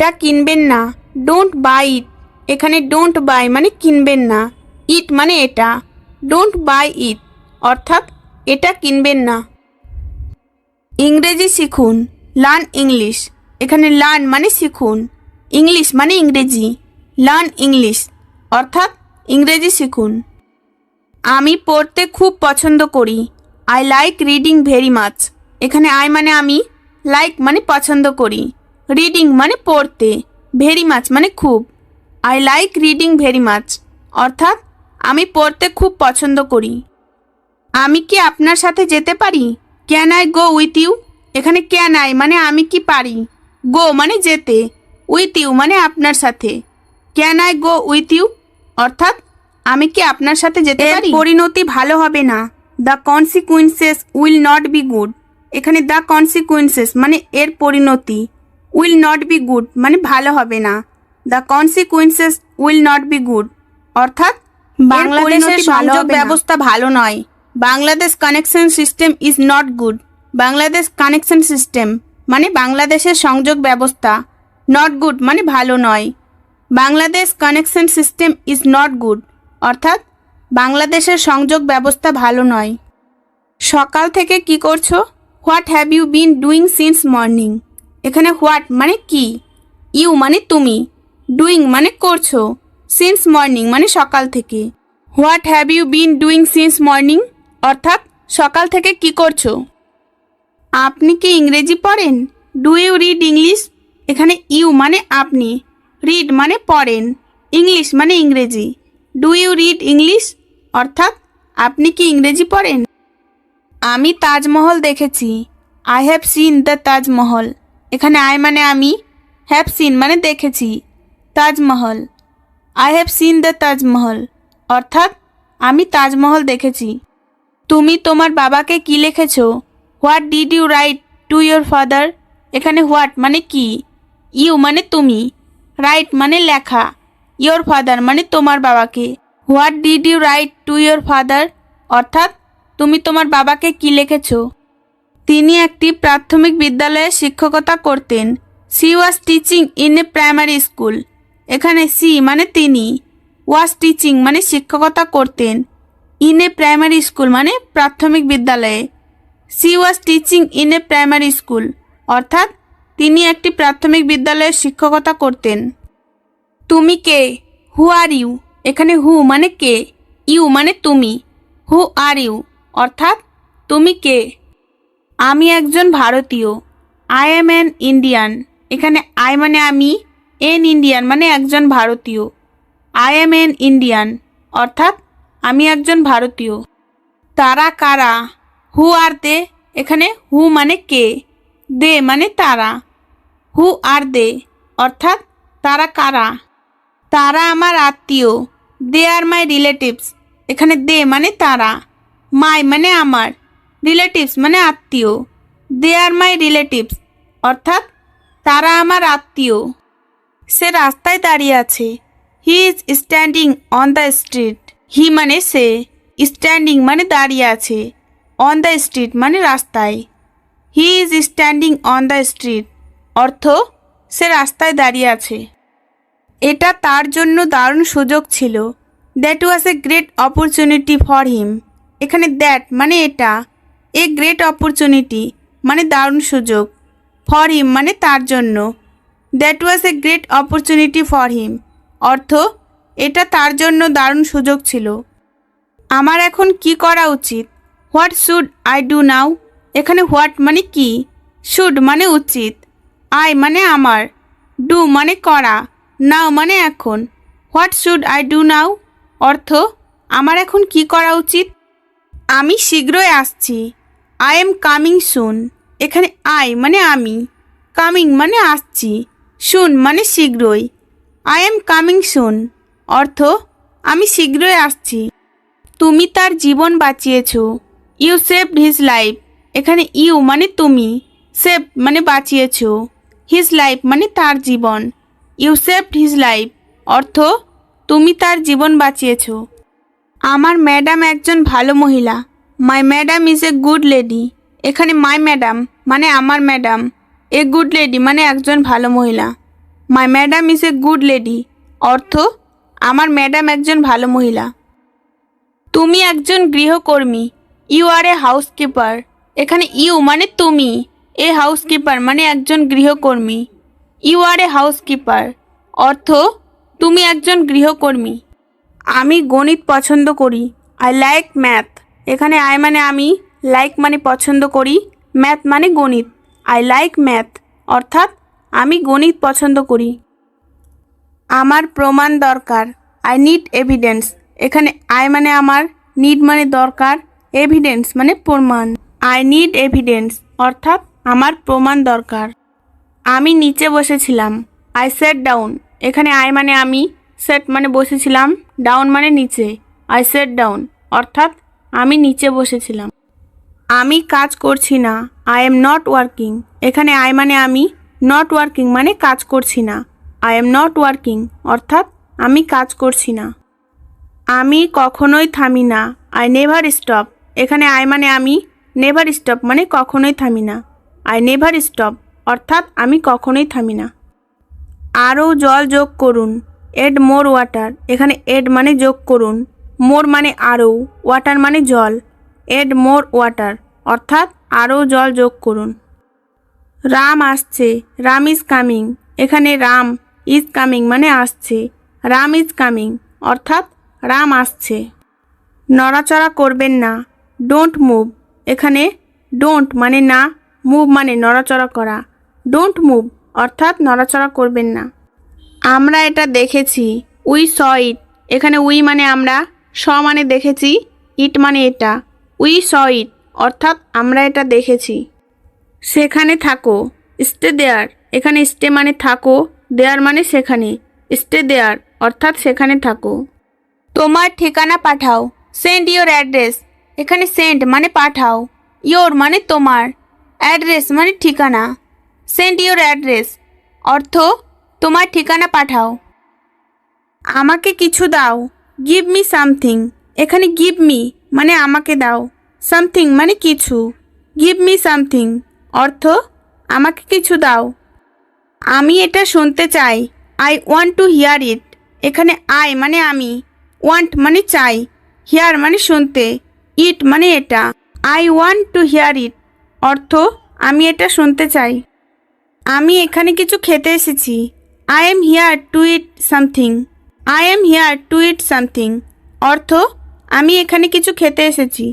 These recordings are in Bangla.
এটা কিনবেন না। ডোন্ট বাই ইট এখানে ডোন্ট বাই মানে কিনবেন না। ইট মানে এটা। ডোন্ট বাই ইট অর্থাৎ এটা কিনবেন না। ইংরেজি শিখুন। লার্ন ইংলিশ এখানে লার্ন মানে শিখুন। ইংলিশ মানে ইংরেজি। লার্ন ইংলিশ অর্থাৎ ইংরেজি শিখুন। আমি পড়তে খুব পছন্দ করি। I like reading very much এখানে আই মানে আমি লাইক মানে পছন্দ করি। রিডিং মানে পড়তে ভেরি মাচ মানে খুব। I like reading very much অর্থাৎ আমি পড়তে খুব পছন্দ করি। আমি কি আপনার সাথে যেতে পারি? Can I go with you এখানে ক্যান আই মানে আমি কি পারি? গো মানে যেতে উইথ ইউ মানে আপনার সাথে। Can I go with you অর্থাৎ আমি কি আপনার সাথে যেতে পারি? পরিণতি ভালো হবে না। The consequences will not be good এখানে দ্য কনসিকুয়েন্সেস মানে এর পরিণতি। উইল নট বি গুড মানে ভালো হবে না। The consequences will not be good অর্থাৎ বাংলাদেশের সংযোগ ব্যবস্থা ভালো নয়। Bangladesh connection system is not good Bangladesh connection system মানে বাংলাদেশের সংযোগ ব্যবস্থা নট গুড মানে ভালো নয়। Bangladesh connection system is not good অর্থাৎ বাংলাদেশের সংযোগ ব্যবস্থা ভালো নয়। সকাল থেকে কি করছ? What have you been doing since morning এখানে হোয়াট মানে কি? ইউ মানে তুমি। ডুইং মানে করছ। সিন্স মর্নিং মানে সকাল থেকে। What have you been doing since morning অর্থাৎ সকাল থেকে কি করছ? আপনি কি ইংরেজি পড়েন? ডু ইউ রিড ইংলিশ এখানে ইউ মানে আপনি। রিড মানে পড়েন। ইংলিশ মানে ইংরেজি। ডু ইউ রিড ইংলিশ অর্থাৎ আপনি কি ইংরেজি পড়েন? আমি তাজমহল দেখেছি। I have seen the Taj Mahal. এখানে আই মানে আমি হ্যাভ সিন মানে দেখেছি, Taj Mahal. I have seen the Taj Mahal, অর্থাৎ আমি তাজমহল দেখেছি। তুমি তোমার বাবাকে কি লিখেছ? What did you write to your father এখানে হোয়াট মানে কি? ইউ মানে তুমি। রাইট মানে লেখা। ইয়োর ফাদার মানে তোমার বাবাকে। What did you write to your father অর্থাৎ তুমি তোমার বাবাকে কি লিখেছো? তিনি একটি প্রাথমিক বিদ্যালয়ে শিক্ষকতা করতেন। She was teaching in a primary school এখানে সি মানে তিনি। ওয়াজ টিচিং মানে শিক্ষকতা করতেন। ইন এ প্রাইমারি স্কুল মানে প্রাথমিক বিদ্যালয়ে। She was teaching in a primary school অর্থাৎ তিনি একটি প্রাথমিক বিদ্যালয়ে শিক্ষকতা করতেন। তুমি কে? হু আর ইউ এখানে হু মানে কে। ইউ মানে তুমি। হু আর ইউ অর্থাৎ তুমি কে? আমি একজন ভারতীয়। আই এম অ্যান ইন্ডিয়ান এখানে আই মানে আমি এন ইন্ডিয়ান মানে একজন ভারতীয়। আই এম এন ইন্ডিয়ান অর্থাৎ আমি একজন ভারতীয়। তারা কারা? হু আর দে এখানে হু মানে কে? দে মানে তারা। হু আর দে অর্থাৎ তারা কারা? তারা আমার আত্মীয়। দে আর মাই রিলেটিভস এখানে দে মানে তারা। মাই মানে আমার। রিলেটিভস মানে আত্মীয়। দে আর মাই রিলেটিভস অর্থাৎ তারা আমার আত্মীয়। সে রাস্তায় দাঁড়িয়ে আছে। He is standing on the street he মানে সে স্ট্যান্ডিং মানে দাঁড়িয়ে আছে। অন দ্য স্ট্রিট মানে রাস্তায়। He is standing on the street অর্থ সে রাস্তায় দাঁড়িয়ে আছে। এটা তার জন্য দারুণ সুযোগ ছিল। That was a great opportunity for him এখানে দ্যাট মানে এটা। এ গ্রেট অপরচুনিটি মানে দারুণ সুযোগ ফর হিম মানে তার জন্য। That was a great opportunity for him অর্থ, এটা তার জন্য দারুণ সুযোগ ছিল। আমার এখন কি করা উচিত? What should I do now এখানে হোয়াট মানে কি? শুড মানে উচিত। আই মানে আমার। ডু মানে করা। নাও মানে এখন। What should I do now অর্থ, আমার এখন কি করা উচিত? আমি শীঘ্রই আসছি। আই এম কামিং সুন এখানে আই মানে আমি। কামিং মানে আসছি। শুন মানে শীঘ্রই। আই এম কামিং সুন অর্থ, আমি শীঘ্রই আসছি। তুমি তার জীবন বাঁচিয়েছ। ইউ সেভড হিজ লাইফ এখানে ইউ মানে তুমি। সেভ মানে বাঁচিয়েছ। হিজ লাইফ মানে তার জীবন। ইউ সেভড হিজ লাইফ অর্থ, তুমি তার জীবন বাঁচিয়েছ। আমার ম্যাডাম একজন ভালো মহিলা। My madam is a good lady এখানে মাই ম্যাডাম মানে আমার ম্যাডাম এ গুড লেডি মানে একজন ভালো মহিলা। My madam is a good lady অর্থ, আমার ম্যাডাম একজন ভালো মহিলা। তুমি একজন গৃহকর্মী। ইউ আর এ হাউসকিপার এখানে ইউ মানে তুমি। এ হাউসকিপার মানে একজন গৃহকর্মী। ইউ আর এ হাউসকিপার অর্থ, তুমি একজন গৃহকর্মী। আমি গণিত পছন্দ করি। আই লাইক ম্যাথ এখানে আই মানে আমি লাইক মানে পছন্দ করি ম্যাথ মানে গণিত। আই লাইক ম্যাথ অর্থাৎ আমি গণিত পছন্দ করি। আমার প্রমাণ দরকার আই নিড এভিডেন্স এখানে আই মানে আমার নিড মানে দরকার এভিডেন্স মানে প্রমাণ। আই নিড এভিডেন্স অর্থাৎ আমার প্রমাণ দরকার। আমি নিচে বসেছিলাম আই সেট ডাউন এখানে আই মানে আমি সেট মানে বসেছিলাম ডাউন মানে নিচে। আই সেট ডাউন অর্থাৎ আমি নিচে বসেছিলাম। আমি কাজ করছি না। আই এম নট ওয়ার্কিং এখানে আই মানে আমি নট ওয়ার্কিং মানে কাজ করছি না। আই এম নট ওয়ার্কিং অর্থাৎ আমি কাজ করছি না। আমি কখনোই থামি না। আই নেভার স্টপ এখানে আই মানে আমি নেভার স্টপ মানে কখনোই থামি না। আই নেভার স্টপ অর্থাৎ আমি কখনোই থামি না। আরও জল যোগ করুন। এড মোর ওয়াটার এখানে এড মানে যোগ করুন। মোর মানে আরও, ওয়াটার মানে জল। এড মোর ওয়াটার, অর্থাৎ আরও জল যোগ করুন। রাম আসছে, রাম ইজ কামিং। এখানে রাম ইজ কামিং মানে আসছে। রাম ইজ কামিং, অর্থাৎ রাম আসছে। নড়াচড়া করবেন না, ডোন্ট মুভ। এখানে ডোন্ট মানে না, মুভ মানে নড়াচড়া করা। ডোন্ট মুভ, অর্থাৎ নড়াচড়া করবেন না। আমরা এটা দেখেছি, উই স ইট। এখানে উই মানে আমরা স মানে দেখেছি, ইট মানে এটা। উই স ইট, অর্থাৎ আমরা এটা দেখেছি। সেখানে থাকো, স্টে দেয়ার। এখানে স্টে মানে থাকো, দেয়ার মানে সেখানে। স্টে দেয়ার, অর্থাৎ সেখানে থাকো। তোমার ঠিকানা পাঠাও। Send your address. এখানে সেন্ড মানে পাঠাও। ইওর মানে তোমার। অ্যাড্রেস মানে ঠিকানা। Send your address. অর্থ, তোমার ঠিকানা পাঠাও। আমাকে কিছু দাও। গিভ মি সামথিং এখানে গিভ মি মানে আমাকে দাও। সামথিং মানে কিছু। গিভ মি সামথিং অর্থ, আমাকে কিছু দাও। আমি এটা শুনতে চাই। I want to hear it এখানে আই মানে আমি। ওয়ান্ট মানে চাই। হিয়ার মানে শুনতে। ইট মানে এটা। I want to hear it অর্থ, আমি এটা শুনতে চাই। আমি এখানে কিছু খেতে এসেছি। I am here to eat something I am here to eat something অর্থ, আমি এখানে কিছু খেতে এসেছি।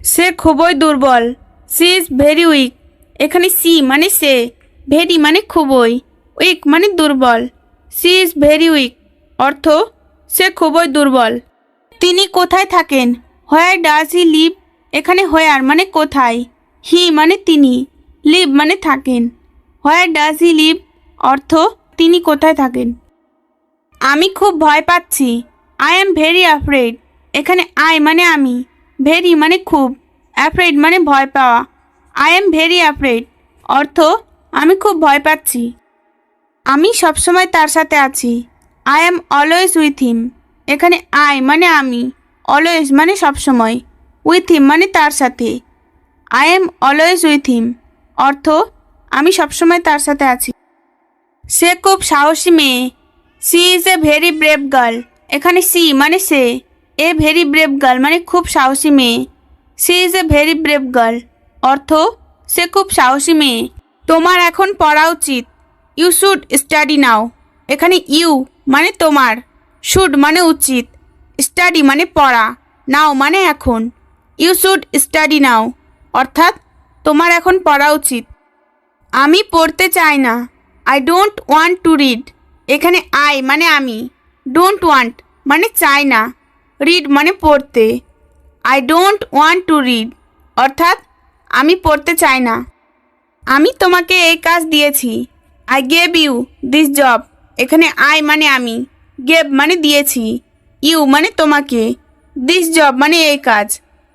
সে খুবই দুর্বল। সি ইজ ভেরি উইক এখানে সি মানে সে। ভেরি মানে খুবই। উইক মানে দুর্বল। সি ইজ ভেরি উইক অর্থ, সে খুবই দুর্বল। তিনি কোথায় থাকেন? হোয়ার ডাজ হি লিভ এখানে হোয়ার মানে কোথায়? হি মানে তিনি। লিভ মানে থাকেন। হোয়ার ডাজ হি লিভ অর্থ, তিনি কোথায় থাকেন? আমি খুব ভয় পাচ্ছি। আই এম ভেরি অ্যাফ্রেড এখানে আই মানে আমি। ভেরি মানে খুব। অ্যাফ্রেড মানে ভয় পাওয়া। আই এম ভেরি অ্যাফ্রেড অর্থ, আমি খুব ভয় পাচ্ছি। আমি সবসময় তার সাথে আছি। I am always with him এখানে আই মানে আমি। অলওয়েজ মানে সবসময়। উইথ হিম মানে তার সাথে। I am always with him অর্থ, আমি সবসময় তার সাথে আছি। সে খুব সাহসী মেয়ে। She is a very brave girl. এখানে সি মানে সে। এ ভেরি ব্রেভ গার্ল মানে খুব সাহসী মেয়ে। She is a very brave girl. অর্থ, সে খুব সাহসী মেয়ে। তোমার এখন পড়া উচিত। You should study now. এখানে ইউ মানে তোমার। শুড মানে উচিত। স্টাডি মানে পড়া। নাও মানে এখন। You should study now. অর্থাৎ, তোমার এখন পড়া উচিত। আমি পড়তে চাই না। I don't want to read. এখানে আই মানে আমি। ডোন্ট ওয়ান্ট মানে চাই না। রিড মানে পড়তে। I don't want to read অর্থাৎ আমি পড়তে চাই না। আমি তোমাকে এই কাজ দিয়েছি। I gave you this job এখানে আই মানে আমি। গেভ মানে দিয়েছি। ইউ মানে তোমাকে। দিস জব মানে এই কাজ।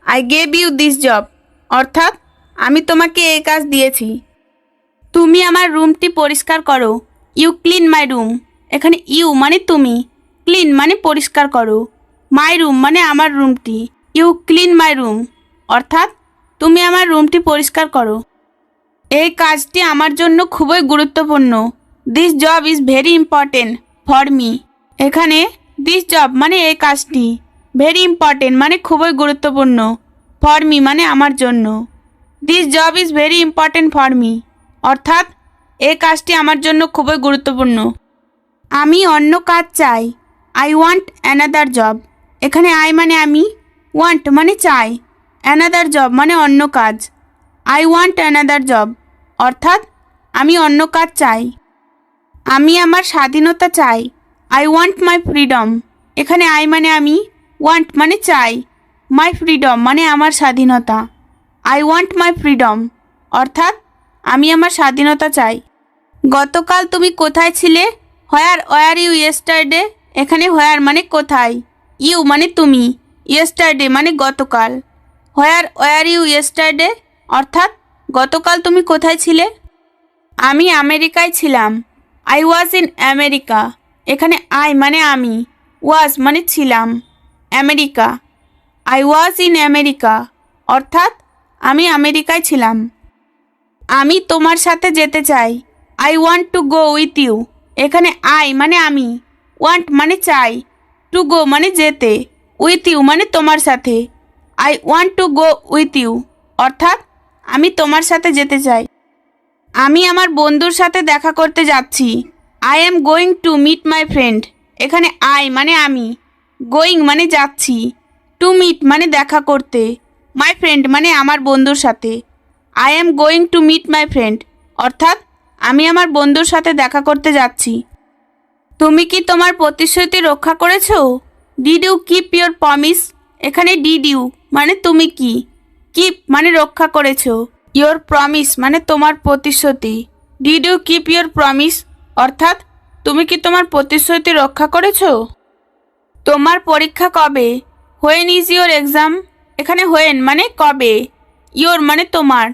I gave you this job অর্থাৎ আমি তোমাকে এই কাজ দিয়েছি। তুমি আমার রুমটি পরিষ্কার করো। ইউ ক্লিন মাই রুম এখানে ইউ মানে তুমি। ক্লিন মানে পরিষ্কার করো। মাই রুম মানে আমার রুমটি ইউ ক্লিন মাই রুম অর্থাৎ, তুমি আমার রুমটি পরিষ্কার করো। এই কাজটি আমার জন্য খুবই গুরুত্বপূর্ণ। This job is very important for me এখানে দিস জব মানে এই কাজটি। ভেরি ইম্পর্টেন্ট মানে খুবই গুরুত্বপূর্ণ। ফর মি মানে আমার জন্য। This job is very important for me অর্থাৎ এই কাজটি আমার জন্য খুবই গুরুত্বপূর্ণ। আমি অন্য কাজ চাই। আই ওয়ান্ট অ্যানাদার জব এখানে আই মানে আমি ওয়ান্ট মানে চাই। অ্যানাদার জব মানে অন্য কাজ। আই ওয়ান্ট অ্যানাদার জব অর্থাৎ, আমি অন্য কাজ চাই। আমি আমার স্বাধীনতা চাই। আই ওয়ান্ট মাই ফ্রিডম এখানে আই মানে আমি ওয়ান্ট মানে চাই। মাই ফ্রিডম মানে আমার স্বাধীনতা। আই ওয়ান্ট মাই ফ্রিডম অর্থাৎ, আমি আমার স্বাধীনতা চাই। গতকাল তুমি কোথায় ছিলে? হোয়ার ওয়ার ইউ ইয়েস্টারডে এখানে হোয়ার মানে কোথায়? ইউ মানে তুমি। ইয়েস্টারডে মানে গতকাল। হোয়ার ওয়ার ইউ ইয়েস্টারডে অর্থাৎ গতকাল তুমি কোথায় ছিলে? আমি আমেরিকায় ছিলাম। আই ওয়াজ ইন আমেরিকা এখানে আই মানে আমি। ওয়াজ মানে ছিলাম। America I was in America অর্থাৎ আমি আমেরিকায় ছিলাম। আমি তোমার সাথে যেতে চাই। I want to go with you এখানে আই মানে আমি। ওয়ান্ট মানে চাই। টু গো মানে যেতে। উইথ ইউ মানে তোমার সাথে। I want to go with you অর্থাৎ, আমি তোমার সাথে যেতে চাই। আমি আমার বন্ধুর সাথে দেখা করতে যাচ্ছি। I am going to meet my friend এখানে আই মানে আমি। গোয়িং মানে যাচ্ছি। টু মিট মানে দেখা করতে। মাই ফ্রেন্ড মানে আমার বন্ধুর সাথে। I am going to meet my friend অর্থাৎ আমি আমার বন্ধুর সাথে দেখা করতে যাচ্ছি। তুমি কি তোমার প্রতিশ্রুতি রক্ষা করেছ? Did you keep your promise এখানে ডিড ইউ মানে তুমি কি? কিপ মানে রক্ষা করেছ। ইয়োর প্রমিস মানে তোমার প্রতিশ্রুতি। Did you keep your promise অর্থাৎ, তুমি কি তোমার প্রতিশ্রুতি রক্ষা করেছ? তোমার পরীক্ষা কবে? হোয়েন ইজ ইয়োর এক্সাম এখানে হোয়েন মানে কবে? ইয়োর মানে তোমার।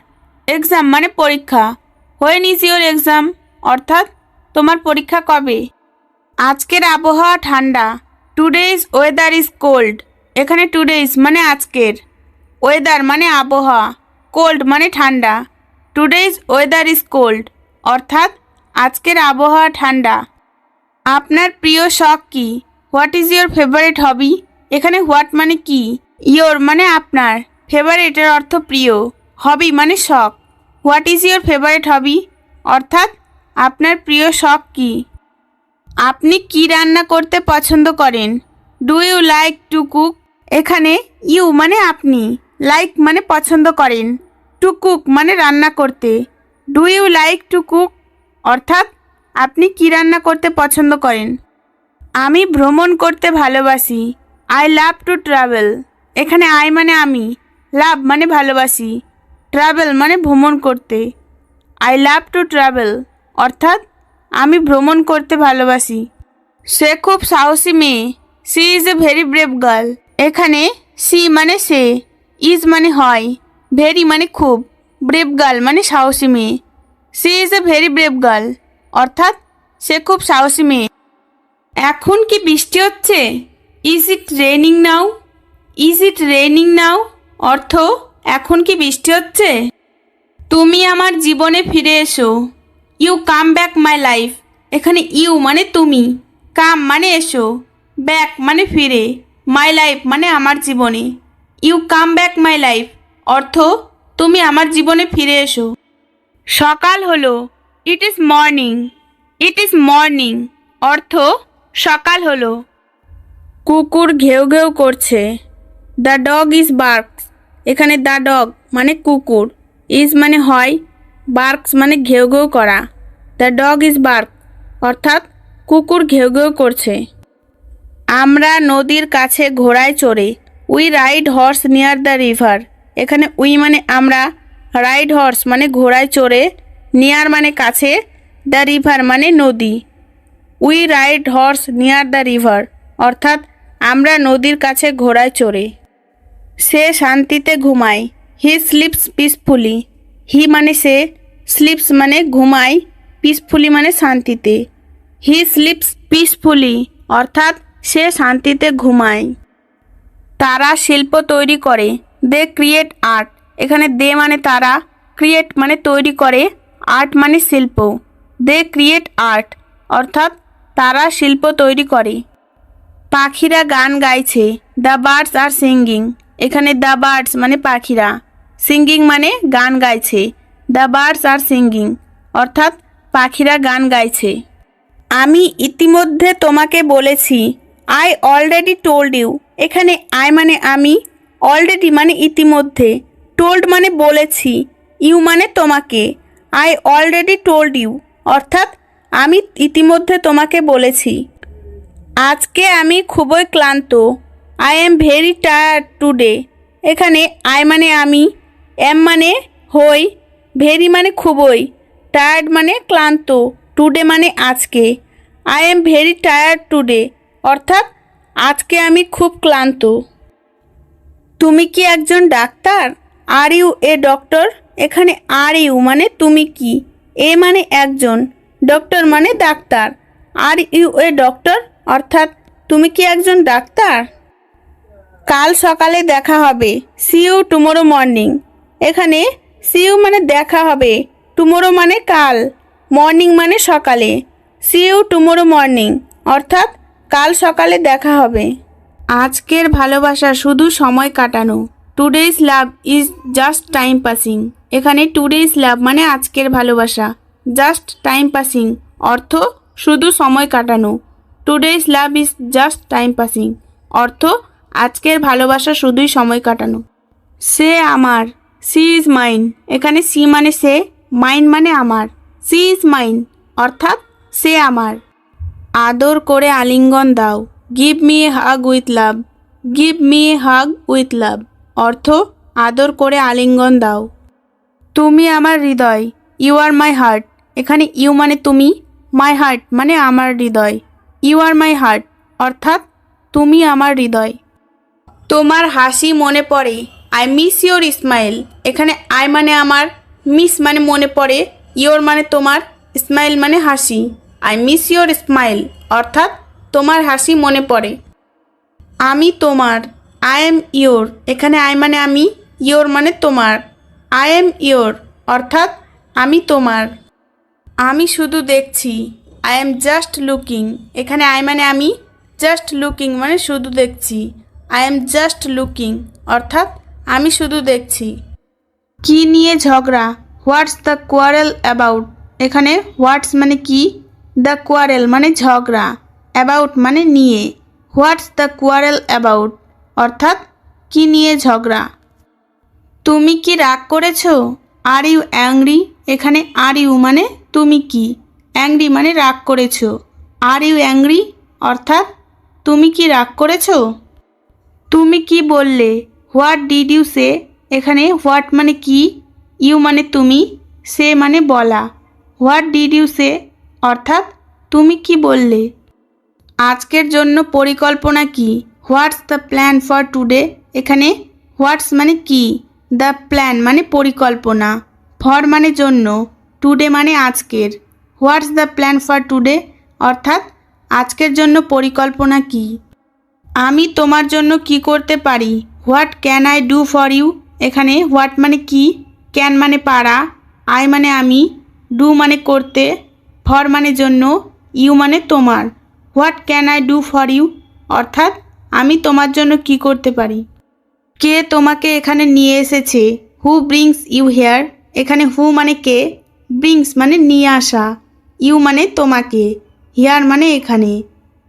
এক্সাম মানে পরীক্ষা। হোয়েন ইজ ইয়োর এক্সাম অর্থাৎ তোমার পরীক্ষা কবে? আজকের আবহাওয়া ঠান্ডা। টুডেজ ওয়েদার ইজ কোল্ড এখানে টুডেজ মানে আজকের। ওয়েদার মানে আবহাওয়া। কোল্ড মানে ঠান্ডা। টুডেজ ওয়েদার ইজ কোল্ড অর্থাৎ আজকের আবহাওয়া ঠান্ডা। আপনার প্রিয় শখ কি? What is your favourite hobby এখানে হোয়াট মানে কি? ইয়োর মানে আপনার। ফেভারিটের অর্থ প্রিয়। হবি মানে শখ। What is your favourite hobby অর্থাৎ, আপনার প্রিয় শখ কি? আপনি কি রান্না করতে পছন্দ করেন? Do you like to cook এখানে ইউ মানে আপনি লাইক মানে পছন্দ করেন। টু কুক মানে রান্না করতে। Do you like to cook অর্থাৎ, আপনি কি রান্না করতে পছন্দ করেন? আমি ভ্রমণ করতে ভালোবাসি। আই লাভ টু ট্রাভেল এখানে আই মানে আমি লাভ মানে ভালোবাসি। ট্রাভেল মানে ভ্রমণ করতে। আই লাভ টু ট্রাভেল অর্থাৎ আমি ভ্রমণ করতে ভালোবাসি। সে খুব সাহসী মেয়ে। She is a very brave girl এখানে সি মানে সে ইজ মানে হয়। ভেরি মানে খুব। ব্রেভ গার্ল মানে সাহসী মেয়ে। She is a very brave girl অর্থাৎ সে খুব সাহসী মেয়ে। এখন কি বৃষ্টি হচ্ছে? Is it raining now is it raining now অর্থ এখন কি বৃষ্টি হচ্ছে? তুমি আমার জীবনে ফিরে এসো। You come back my life এখানে ইউ মানে তুমি। কাম মানে এসো। ব্যাক মানে ফিরে। মাই লাইফ মানে আমার জীবনে। You come back my life অর্থ, তুমি আমার জীবনে ফিরে এসো। সকাল হলো। It is morning it is morning অর্থ, সকাল হলো। কুকুর ঘেউ ঘেউ করছে। দ্য ডগ ইজ বার্কস এখানে দ্য ডগ মানে কুকুর, ইজ মানে হয়, বার্কস মানে ঘেউ ঘেউ করা। দ্য ডগ ইজ বার্ক, অর্থাৎ কুকুর ঘেউ ঘেউ করছে। আমরা নদীর কাছে ঘোড়ায় চড়ে, we ride horse near the river. এখানে উই মানে আমরা, রাইড হর্স মানে ঘোড়ায় চড়ে, নিয়ার মানে কাছে দ্য রিভার মানে নদী। We ride horse near the river, অর্থাৎ আমরা নদীর কাছে ঘোড়ায় চড়ে। সে শান্তিতে ঘুমায়। হি স্লিপস পিসফুলি হি মানে সে স্লিপস মানে ঘুমায় পিসফুলি মানে শান্তিতে। হি স্লিপস পিসফুলি অর্থাৎ সে শান্তিতে ঘুমায়। তারা শিল্প তৈরি করে। দে ক্রিয়েট আর্ট এখানে দে মানে তারা ক্রিয়েট মানে তৈরি করে আর্ট মানে শিল্প। দে ক্রিয়েট আর্ট অর্থাৎ তারা শিল্প তৈরি করে। পাখিরা গান গাইছে। দ্য বার্ডস আর সিঙ্গিং এখানে দ্য বার্ডস মানে পাখিরা। সিঙ্গিং মানে গান গাইছে। দ্য বার্ডস আর সিঙ্গিং অর্থাৎ পাখিরা গান গাইছে। আমি ইতিমধ্যে তোমাকে বলেছি আই অলরেডি টোল্ড ইউ এখানে আই মানে আমি অলরেডি মানে ইতিমধ্যে। টোল্ড মানে বলেছি ইউ মানে তোমাকে। আই অলরেডি টোল্ড ইউ অর্থাৎ আমি ইতিমধ্যে তোমাকে বলেছি। আজকে আমি খুবই ক্লান্ত। I am very tired today এখানে আই মানে আমি এম মানে হই ভেরি মানে খুবই টায়ার্ড মানে ক্লান্ত টুডে মানে আজকে। I am very tired today অর্থাৎ আজকে আমি খুব ক্লান্ত। তুমি কি একজন doctor? Are you a doctor এখানে আর ইউ মানে তুমি কি? এ মানে একজন ডক্টর মানে ডাক্তার। আর ইউ এ ডক্টর অর্থাৎ তুমি কি একজন ডাক্তার? কাল সকালে দেখা হবে। সি ইউ টুমোরো মর্নিং এখানে সি ইউ মানে দেখা হবে। টুমোরো মানে কাল। মর্নিং মানে সকালে। সি ইউ টুমোরো মর্নিং অর্থাৎ কাল সকালে দেখা হবে। আজকের ভালোবাসা শুধু সময় কাটানো। Today's love is just time passing এখানে টুডেজ লাভ মানে আজকের ভালোবাসা। জাস্ট টাইম পাসিং অর্থ শুধু সময় কাটানো। Today's love is just time passing অর্থ আজকের ভালোবাসা শুধুই সময় কাটানো। সে আমার, সি ইজ মাইন। এখানে সি মানে সে, মাইন মানে আমার। সি ইজ মাইন, অর্থাৎ সে আমার। আদর করে আলিঙ্গন দাও। Give me a hug with love. Give me a hug with love. অর্থ, আদর করে আলিঙ্গন দাও। তুমি আমার হৃদয়। You are my heart. এখানে ইউ মানে তুমি। মাই হার্ট মানে আমার হৃদয়। ইউ আর মাই হার্ট, অর্থাৎ তুমি আমার হৃদয়। তোমার হাসি মনে পড়ে। আই মিস ইওর ইসমাইল এখানে আই মানে আমার মিস মানে মনে পড়ে। ইওর মানে তোমার স্মাইল মানে হাসি। আই মিস ইওর স্মাইল অর্থাৎ তোমার হাসি মনে পড়ে। আমি তোমার আই এম ইওর এখানে আই মানে আমি ইওর মানে তোমার। আই এম ইওর অর্থাৎ আমি তোমার। আমি শুধু দেখছি। আই এম জাস্ট লুকিং এখানে আই মানে আমি জাস্ট লুকিং মানে শুধু দেখছি। আই এম জাস্ট লুকিং অর্থাৎ আমি শুধু দেখছি। কি নিয়ে ঝগড়া? হোয়াটস দ্য কোয়ারেল অ্যাবাউট এখানে হোয়াটস মানে কি? দ্য কোয়ারেল মানে ঝগড়া। অ্যাবাউট মানে নিয়ে। হোয়াটস দ্য কোয়ারেল অ্যাবাউট অর্থাৎ কি নিয়ে ঝগড়া? তুমি কি রাগ করেছ? আর ইউ অ্যাংরি এখানে আর ইউ মানে তুমি কি? অ্যাংরি মানে রাগ করেছ। আর ইউ অ্যাংরি অর্থাৎ তুমি কি রাগ করেছ? তুমি কি বললে? হোয়াট ডিড ইউ সে এখানে হোয়াট মানে কি? ইউ মানে তুমি? সে মানে বলা। হোয়াট ডিড ইউ সে অর্থাৎ তুমি কি বললে? আজকের জন্য পরিকল্পনা কি? What's the plan for today এখানে হোয়াটস মানে কি? দ্য প্ল্যান মানে পরিকল্পনা। ফর মানে জন্য। টুডে মানে আজকের। What's the plan for today অর্থাৎ আজকের জন্য পরিকল্পনা কি? আমি তোমার জন্য কি করতে পারি? What can I do for you এখানে হোয়াট মানে কি? ক্যান মানে পারা। আই মানে আমি। ডু মানে করতে। ফর মানে জন্য। ইউ মানে তোমার। What can I do for you অর্থাৎ, আমি তোমার জন্য কি করতে পারি? কে তোমাকে এখানে নিয়ে এসেছে? হু ব্রিংস ইউ হেয়ার এখানে হু মানে কে? ব্রিংস মানে নিয়ে আসা। ইউ মানে তোমাকে। হেয়ার মানে এখানে।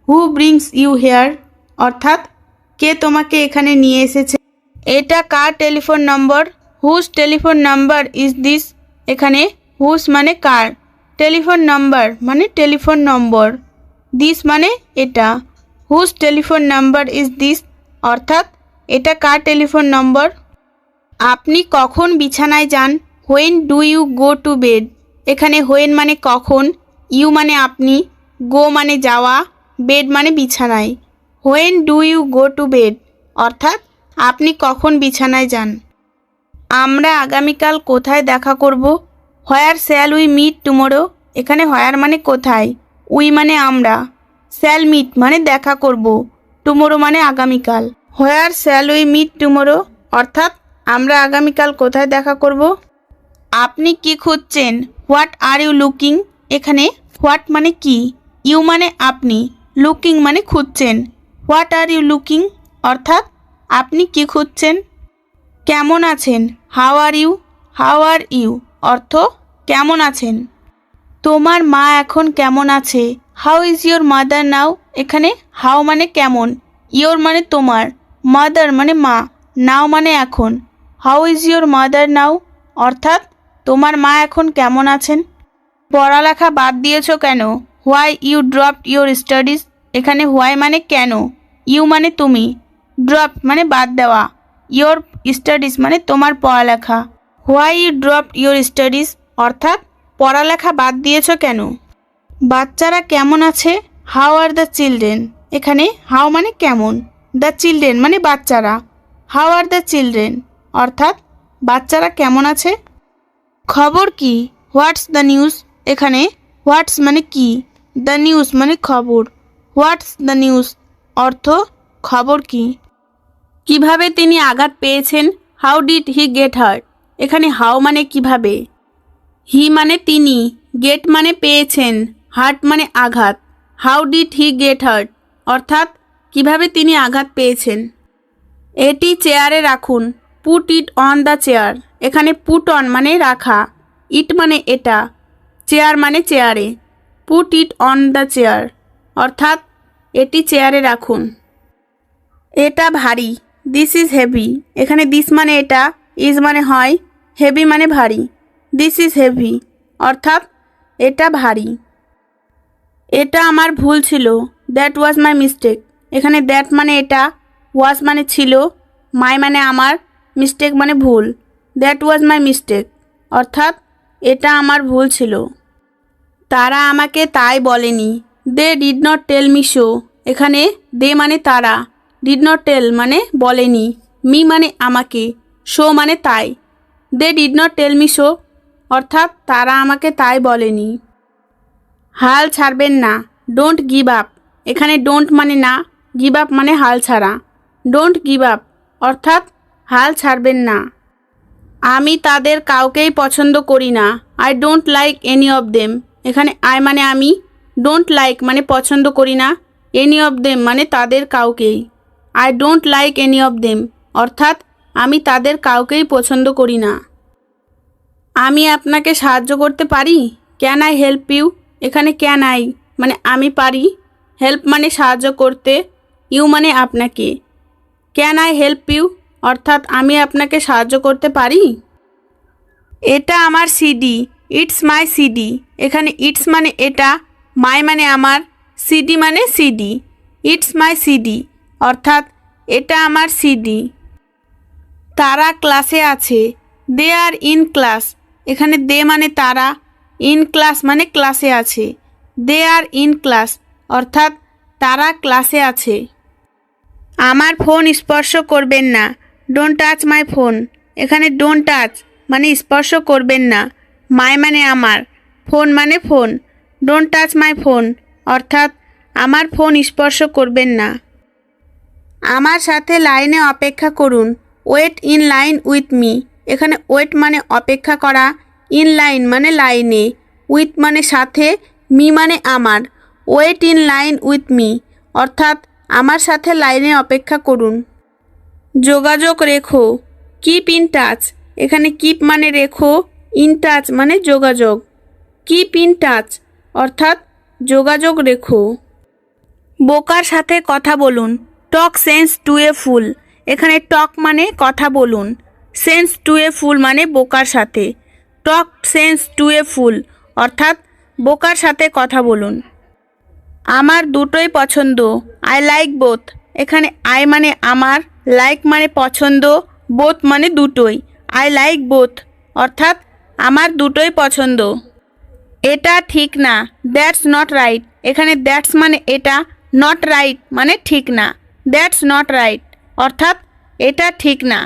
হু ব্রিংস ইউ হেয়ার অর্থাৎ কে তোমাকে এখানে নিয়ে এসেছে? এটা কার telephone number? Whose telephone number is this. এখানে হুজ মানে কার? টেলিফোন নাম্বার মানে টেলিফোন নম্বর। দিস মানে এটা। Whose telephone number is this. অর্থাৎ এটা কার টেলিফোন নম্বর? আপনি কখন বিছানায় যান? When do you go to bed? এখানে হোয়েন মানে কখন? ইউ মানে আপনি? গো মানে যাওয়া? বেড মানে বিছানায়। When do you go to bed অর্থাৎ, আপনি কখন বিছানায় যান? আমরা আগামীকাল কোথায় দেখা করব? Where shall we meet tomorrow এখানে হোয়ার মানে কোথায়? উই মানে আমরা। শ্যাল মিট মানে দেখা করব। টুমোরো মানে আগামীকাল। Where shall we meet tomorrow অর্থাৎ, আমরা আগামীকাল কোথায় দেখা করব? আপনি কি খুঁজছেন? হোয়াট আর ইউ লুকিং এখানে হোয়াট মানে কি? ইউ মানে আপনি। লুকিং মানে খুঁজছেন। What are you looking? অর্থাৎ, আপনি কি খুঁজছেন? কেমন আছেন? How are you? How are you? অর্থ, কেমন আছেন? তোমার মা এখন কেমন আছে? How is your mother now? এখানে হাউ মানে কেমন, ইয়োর মানে তোমার, মাদার মানে মা, নাও মানে এখন। How is your mother now? অর্থাৎ, তোমার মা এখন কেমন আছেন? পড়ালেখা বাদ দিয়েছ কেন? Why you drop your studies? এখানে হোয়াই মানে কেন? ইউ মানে তুমি। ড্রপ মানে বাদ দেওয়া। ইয়োর স্টাডিজ মানে তোমার পড়ালেখা। Why you drop your studies? অর্থাৎ পড়ালেখা বাদ দিয়েছ কেন? বাচ্চারা কেমন আছে? How are the children? এখানে হাউ মানে কেমন? দ্য চিলড্রেন মানে বাচ্চারা। How are the children? অর্থাৎ বাচ্চারা কেমন আছে? খবর কি? What's the news? এখানে হোয়াটস মানে কি? দ্য নিউজ মানে খবর। What's the news? অর্থ, খবর কি? কীভাবে তিনি আঘাত পেয়েছেন? How did he get hurt এখানে হাউ মানে কীভাবে? হি মানে তিনি গেট মানে পেয়েছেন হার্ট মানে আঘাত। How did he get hurt অর্থাৎ, কীভাবে তিনি আঘাত পেয়েছেন? এটি চেয়ারে রাখুন। Put it on the chair এখানে পুট অন মানে রাখা। ইট মানে এটা। চেয়ার মানে চেয়ারে put it on the chair অর্থাৎ এটি চেয়ারে রাখুন। এটা ভারী। দিস ইজ হেভি এখানে দিস মানে এটা ইজ মানে হয় হেভি মানে ভারী। দিস ইজ হেভি অর্থাৎ এটা ভারী। এটা আমার ভুল ছিল। দ্যাট ওয়াজ মাই মিস্টেক এখানে দ্যাট মানে এটা ওয়াজ মানে ছিল মাই মানে আমার মিস্টেক মানে ভুল। দ্যাট ওয়াজ মাই মিস্টেক অর্থাৎ এটা আমার ভুল ছিল। তারা আমাকে তাই বলেনি। They did not tell me so এখানে দে মানে তারা ডিড নট টেল মানে বলেনি মি মানে আমাকে শো মানে তাই। They did not tell me so অর্থাৎ তারা আমাকে তাই বলেনি। হাল ছাড়বেন না ডোন্ট গিভ আপ এখানে ডোন্ট মানে না গিভ আপ মানে হাল ছাড়া। ডোন্ট গিভ আপ অর্থাৎ হাল ছাড়বেন না। আমি তাদের কাউকেই পছন্দ করি না I don't like any of them এখানে আই মানে আমি ডোন্ট লাইক মানে পছন্দ করি না। এনি অফ দেম মানে তাদের কাউকেই। I don't like any of them অর্থাৎ আমি তাদের কাউকেই পছন্দ করি না। আমি আপনাকে সাহায্য করতে পারি? ক্যান আই হেল্প ইউ এখানে ক্যান আই মানে আমি পারি। হেল্প মানে সাহায্য করতে। ইউ মানে আপনাকে। ক্যান আই হেল্প ইউ অর্থাৎ আমি আপনাকে সাহায্য করতে পারি? এটা আমার সিডি ইটস মাই সিডি এখানে ইটস মানে এটা। মাই মানে আমার, সিডি মানে সিডি। ইটস মাই সিডি, অর্থাৎ এটা আমার সিডি। তারা ক্লাসে আছে। They are in class. এখানে দে মানে তারা, ইন ক্লাস মানে ক্লাসে আছে। দে আর ইন ক্লাস, অর্থাৎ তারা ক্লাসে আছে। আমার ফোন স্পর্শ করবেন না। ডোন্ট টাচ মাই ফোন এখানে ডোন্ট টাচ মানে স্পর্শ করবেন না। মাই মানে আমার, ফোন মানে phone. Don't touch my phone অর্থাৎ, আমার ফোন স্পর্শ করবেন না। আমার সাথে লাইনে অপেক্ষা করুন। Wait in line with me এখানে ওয়েট মানে অপেক্ষা করা ইন লাইন মানে লাইনে উইথ মানে সাথে মি মানে আমার। Wait in line with me অর্থাৎ, আমার সাথে লাইনে অপেক্ষা করুন। যোগাযোগ রেখো। কিপ ইন টাচ এখানে কিপ মানে রেখো। ইন টাচ মানে যোগাযোগ। কিপ ইন টাচ অর্থাৎ যোগাযোগ রেখো। বোকার সাথে কথা বলুন। Talk sense to a fool. এখানে টক মানে কথা বলুন। সেন্স টু এ ফুল মানে বোকার সাথে। টক সেন্স টু এ ফুল, অর্থাৎ বোকার সাথে কথা বলুন। আমার দুটোই পছন্দ। I like both. এখানে আই মানে আমার, লাইক মানে পছন্দ, বোথ মানে দুটোই। আই লাইক বোথ, অর্থাৎ আমার দুটোই পছন্দ। এটা ঠিক না দ্যাটস নট রাইট এখানে দ্যাটস মানে এটা নট রাইট মানে ঠিক না দ্যাটস নট রাইট অর্থাৎ এটা ঠিক না।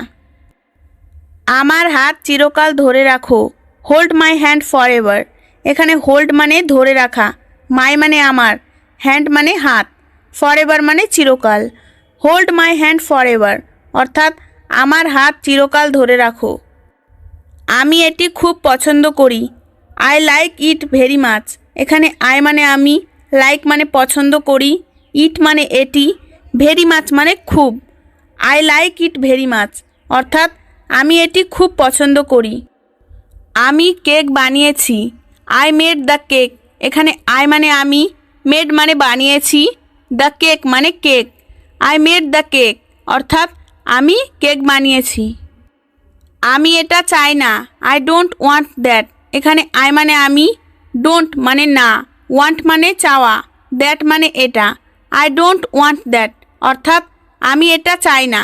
আমার হাত চিরকাল ধরে রাখো hold my hand for ever এখানে হোল্ড মানে ধরে রাখা মাই মানে আমার হ্যান্ড মানে হাত ফর এভার মানে চিরকাল। Hold my hand for ever অর্থাৎ আমার হাত চিরকাল ধরে রাখো। আমি এটি খুব পছন্দ করি I like it very much এখানে আই মানে আমি লাইক মানে পছন্দ করি ইট মানে এটি ভেরি মাছ মানে খুব। I like it very much অর্থাৎ আমি এটি খুব পছন্দ করি। আমি কেক বানিয়েছি আই মেড দ্য কেক এখানে আই মানে আমি মেড মানে বানিয়েছি দ্য কেক মানে cake I made the cake অর্থাৎ আমি কেক বানিয়েছি। আমি এটা চাই না আই ডোন্ট ওয়ান্ট দ্যাট এখানে আই মানে আমি ডোন্ট মানে না ওয়ান্ট মানে চাওয়া দ্যাট মানে এটা আই ডোন্ট ওয়ান্ট দ্যাট অর্থাৎ আমি এটা চাই না।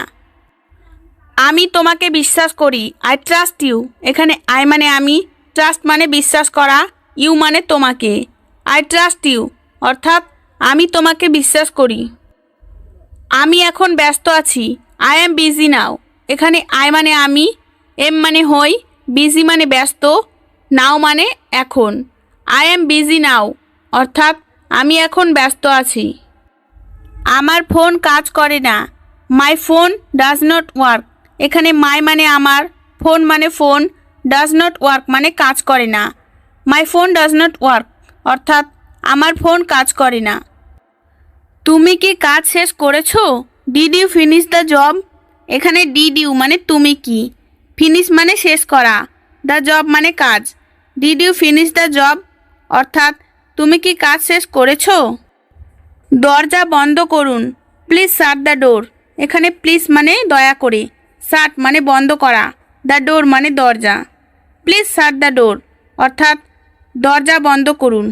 আমি তোমাকে বিশ্বাস করি আই ট্রাস্ট ইউ এখানে আই মানে আমি ট্রাস্ট মানে বিশ্বাস করা ইউ মানে তোমাকে আই ট্রাস্ট ইউ অর্থাৎ আমি তোমাকে বিশ্বাস করি। আমি এখন ব্যস্ত আছি আই এম বিজি নাও এখানে আই মানে আমি এম মানে হই বিজি মানে ব্যস্ত নাও মানে এখন। আই এম বিজি নাও অর্থাৎ আমি এখন ব্যস্ত আছি। আমার ফোন কাজ করে না। My phone does not work এখানে মাই মানে আমার ফোন মানে ফোন ডাজ নট ওয়ার্ক মানে কাজ করে না। My phone does not work অর্থাৎ আমার ফোন কাজ করে না। তুমি কি কাজ শেষ করেছ? Did you finish the job এখানে ডিড ইউ মানে তুমি কি? ফিনিশ মানে শেষ করা। দ্য জব মানে কাজ। Did you finish the job অর্থাৎ, তুমি কি কাজ শেষ করেছ? দরজা বন্ধ করুন। প্লিজ শাট দ্য ডোর এখানে প্লিজ মানে দয়া করে। শাট মানে বন্ধ করা। দ্য ডোর মানে দরজা। প্লিজ শাট দ্য ডোর অর্থাৎ, দরজা বন্ধ করুন।